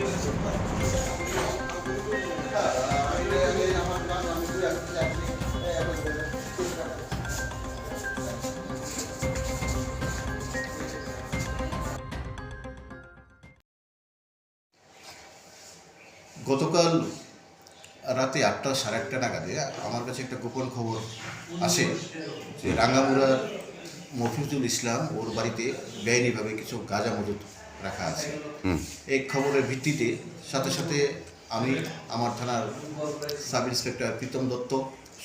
গতকাল রাতে আটটা, সাড়ে আটটা নাগাদে আমার কাছে একটা গোপন খবর আসে যে রাঙ্গামুড়ার মফিজুল ইসলাম ওর বাড়িতে বেআইনিভাবে কিছু গাঁজা মজুত রাখা আছে। এই খবরের ভিত্তিতে সাথে সাথে আমি আমার থানার sub inspector Pritam Dutta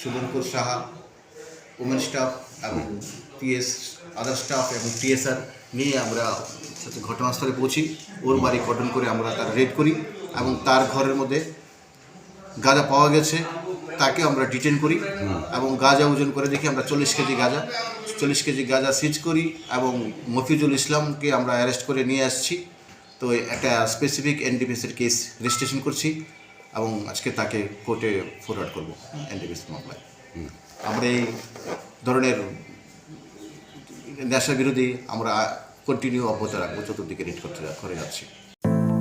Shubhankar Saha women staff এবং পিএস আদার স্টাফ এবং টিএসআর নিয়ে আমরা সাথে ঘটনাস্থলে পৌঁছি। ওর বাড়ি গঠন করে আমরা তার রেড করি এবং তার ঘরের মধ্যে গাঁজা পাওয়া গেছে তাকে আমরা ডিটেন করি এবং গাঁজা ওজন করে দেখি আমরা চল্লিশ কেজি গাঁজা চল্লিশ কেজি গাঁজা সিজ করি এবং মফিজুল ইসলামকে আমরা অ্যারেস্ট করে নিয়ে আসছি। তো একটা স্পেসিফিক এনডিপিএসের কেস রেজিস্ট্রেশন করছি এবং আজকে তাকে কোর্টে ফরওয়ার্ড করব এনডিপিএস মামলায়। আমরা এই ধরনের নেশা বিরোধী আমরা কন্টিনিউ অব্যাহত রাখব, চতুর্দিকে রেড করতে করে যাচ্ছি।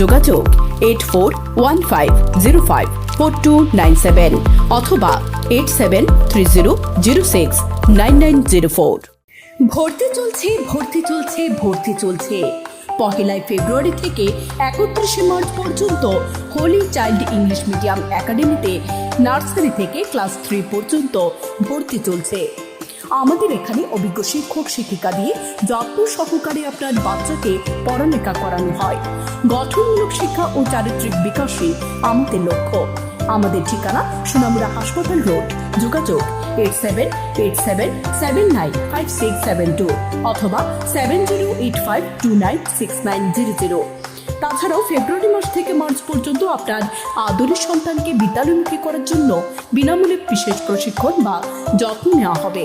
যোগাযোগ eight four one five zero five four two nine seven অথবা eight seven three zero zero six nine nine zero four. ভর্তি চলছে ভর্তি চলছে ভর্তি চলছে। পহেলাই ফেব্রুয়ারি থেকে একত্রিশে মার্চ পর্যন্ত হোলি চাইল্ড ইংলিশ মিডিয়াম একাডেমিতে নার্সারি থেকে ক্লাস থ্রি পর্যন্ত ভর্তি চলছে। আমাদের এখানে অভিজ্ঞ শিক্ষক, শিক্ষিকা দিয়ে যত্ন সহকারে আপনার বাচ্চাকে পড়ালেখা করানো হয়, গঠনমূলক শিক্ষা ও চারিত্রিক বিকাশই আমাদের লক্ষ্য। আমাদের ঠিকানা সুনামুরা হাসপাতাল রোড, যোগাযোগ eight seven eight seven seven nine five six seven two অথবা seven zero eight five two nine six nine zero zero তাছাড়াও ফেব্রুয়ারি মাস থেকে মার্চ পর্যন্ত আপনার আদরের সন্তানকে বিদ্যালয়মুখী করার জন্য বিনামূল্যে বিশেষ প্রশিক্ষণ বা যত্ন নেওয়া হবে।